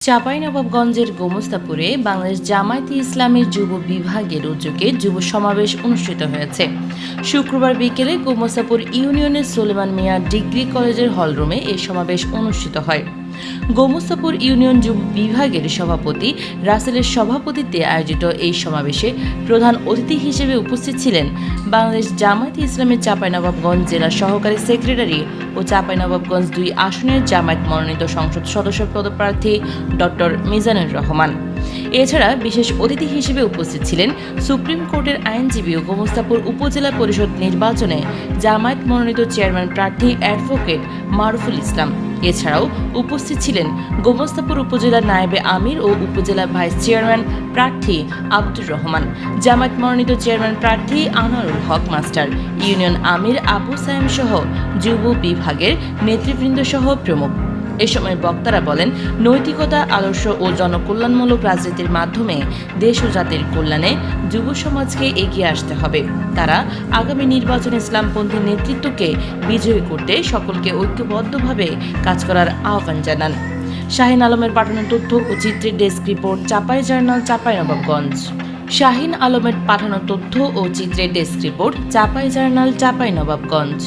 চাঁপাইনবাবগঞ্জের গোমস্তাপুরে বাংলাদেশ জামায়াতে ইসলামের যুব বিভাগের উদ্যোগে যুব সমাবেশ অনুষ্ঠিত হয়েছে। শুক্রবার বিকেলে গোমস্তাপুর ইউনিয়নের সোলেমান মিয়া ডিগ্রি কলেজের হলরুমে এই সমাবেশ অনুষ্ঠিত হয়। গোমস্তাপুর ইউনিয়ন যুব বিভাগের সভাপতি, রাসেলের সভাপতিত্বে আয়োজিত এই সমাবেশে প্রধান অতিথি হিসেবে উপস্থিত ছিলেন বাংলাদেশ জামায়াতে ইসলামের চাঁপাইনবাবগঞ্জ জেলা সহকারী সেক্রেটারি ও চাঁপাইনবাবগঞ্জ দুই আসনের জামায়াত মনোনীত সংসদ সদস্য পদপ্রার্থী ডক্টর মিজানুর রহমান। এছাড়া বিশেষ অতিথি হিসেবে উপস্থিত ছিলেন সুপ্রিম কোর্টের আইনজীবী ও গোমস্তাপুর উপজেলা পরিষদ নির্বাচনে জামায়াত মনোনীত চেয়ারম্যান প্রার্থী অ্যাডভোকেট মারুফুল ইসলাম। এছাড়াও উপস্থিত ছিলেন গোমস্তাপুর উপজেলা নায়েবে আমির ও উপজেলা ভাইস চেয়ারম্যান প্রার্থী আব্দুর রহমান, জামায়াত মনোনীত চেয়ারম্যান প্রার্থী আনোয়ারুল হক মাস্টার, ইউনিয়ন আমির আবু সায়েম সহ যুব বিভাগের নেতৃবৃন্দ সহ প্রমুখ। এ সময় বক্তারা বলেন, নৈতিকতা, আদর্শ ও জনকল্যাণমূলক রাজনীতির মাধ্যমে দেশ ও জাতির কল্যাণে যুব সমাজকে এগিয়ে আসতে হবে। তারা আগামী নির্বাচনে ইসলামপন্থী নেতৃত্বকে বিজয়ী করতে সকলকে ঐক্যবদ্ধভাবে কাজ করার আহ্বান জানান। শাহিন আলমের পাঠানো তথ্য ও চিত্রের desk report, Chapai journal, Chapai Nawabganj. Shahin আলমের পাঠানো তথ্য ও চিত্রের desk report, Chapai journal, Chapai Nawabganj.